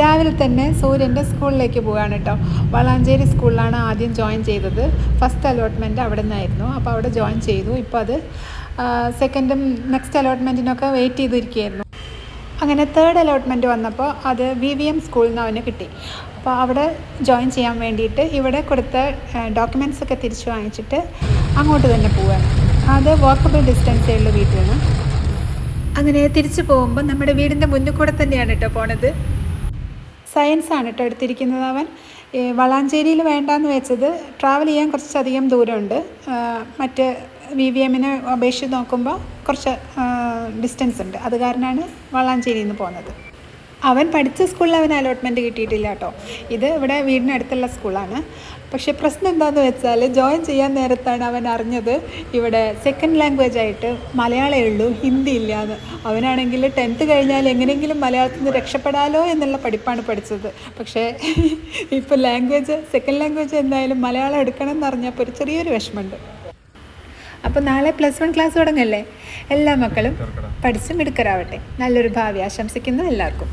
രാവിലെ തന്നെ സൂര്യന്റെ സ്കൂളിലേക്ക് പോവുകയാണ് കേട്ടോ വളാഞ്ചേരി സ്കൂളിലാണ് ആദ്യം ജോയിൻ ചെയ്തത്. ഫസ്റ്റ് അലോട്ട്മെന്റ് അവിടെ നിന്നായിരുന്നു അപ്പോൾ അവിടെ ജോയിൻ ചെയ്തു. ഇപ്പോൾ അത് സെക്കൻഡും നെക്സ്റ്റ് അലോട്ട്മെന്റിനൊക്കെ വെയിറ്റ് ചെയ്തിരിക്കുകയായിരുന്നു. അങ്ങനെ തേർഡ് അലോട്ട്മെന്റ് വന്നപ്പോൾ അത് വി വി എം സ്കൂളിൽ നിന്ന് അവന് കിട്ടി. അപ്പോൾ അവിടെ ജോയിൻ ചെയ്യാൻ വേണ്ടിയിട്ട് ഇവിടെ കൊടുത്ത ഡോക്യുമെന്റ്സ് ഒക്കെ തിരിച്ചു വാങ്ങിച്ചിട്ട് അങ്ങോട്ട് തന്നെ പോവുകയാണ്. അത് വാക്കബിൾ ഡിസ്റ്റൻസേ ഉള്ളൂ വീട്ടിൽ നിന്ന് അങ്ങനെ തിരിച്ചു പോകുമ്പോൾ നമ്മുടെ വീടിന്റെ മുന്നിൽ കൂടെ തന്നെയാണ് കേട്ടോ പോണത്. സയൻസ് ആണ് കേട്ടോ എടുത്തിരിക്കുന്നത് അവൻ. വളാഞ്ചേരിയിൽ വേണ്ടാന്ന് വെച്ചത് ട്രാവൽ ചെയ്യാൻ കുറച്ചധികം ദൂരമുണ്ട്. മറ്റ് വി വി എമ്മിനെ അപേക്ഷിച്ച് നോക്കുമ്പോൾ കുറച്ച് ഡിസ്റ്റൻസ് ഉണ്ട്. അത് കാരണമാണ് വളാഞ്ചേരിയിൽ നിന്ന് പോകുന്നത്. അവൻ പഠിച്ച സ്കൂളിൽ അവന് അലോട്ട്മെന്റ് കിട്ടിയിട്ടില്ല കേട്ടോ. ഇത് ഇവിടെ വീടിനടുത്തുള്ള സ്കൂളാണ് പക്ഷേ പ്രശ്നം എന്താണെന്ന് വെച്ചാൽ ജോയിൻ ചെയ്യാൻ നേരത്താണ് അവൻ അറിഞ്ഞത് ഇവിടെ സെക്കൻഡ് ലാംഗ്വേജ് ആയിട്ട് മലയാളമേ ഉള്ളൂ ഹിന്ദി ഇല്ല എന്ന് അവനാണെങ്കിൽ ടെൻത്ത് കഴിഞ്ഞാൽ എങ്ങനെയെങ്കിലും മലയാളത്തിൽ നിന്ന് രക്ഷപ്പെടാലോ എന്നുള്ള പഠിപ്പാണ് പഠിച്ചത്. പക്ഷേ ഇപ്പോൾ ലാംഗ്വേജ് സെക്കൻഡ് ലാംഗ്വേജ് എന്തായാലും മലയാളം എടുക്കണം എന്ന് അറിഞ്ഞപ്പോൾ ഒരു ചെറിയൊരു വിഷമമുണ്ട്. അപ്പോൾ നാളെ പ്ലസ് വൺ ക്ലാസ് തുടങ്ങല്ലേ? എല്ലാ മക്കളും പഠിച്ച് മിടുക്കരാവട്ടെ. നല്ലൊരു ഭാവി ആശംസിക്കുന്നു എല്ലാവർക്കും.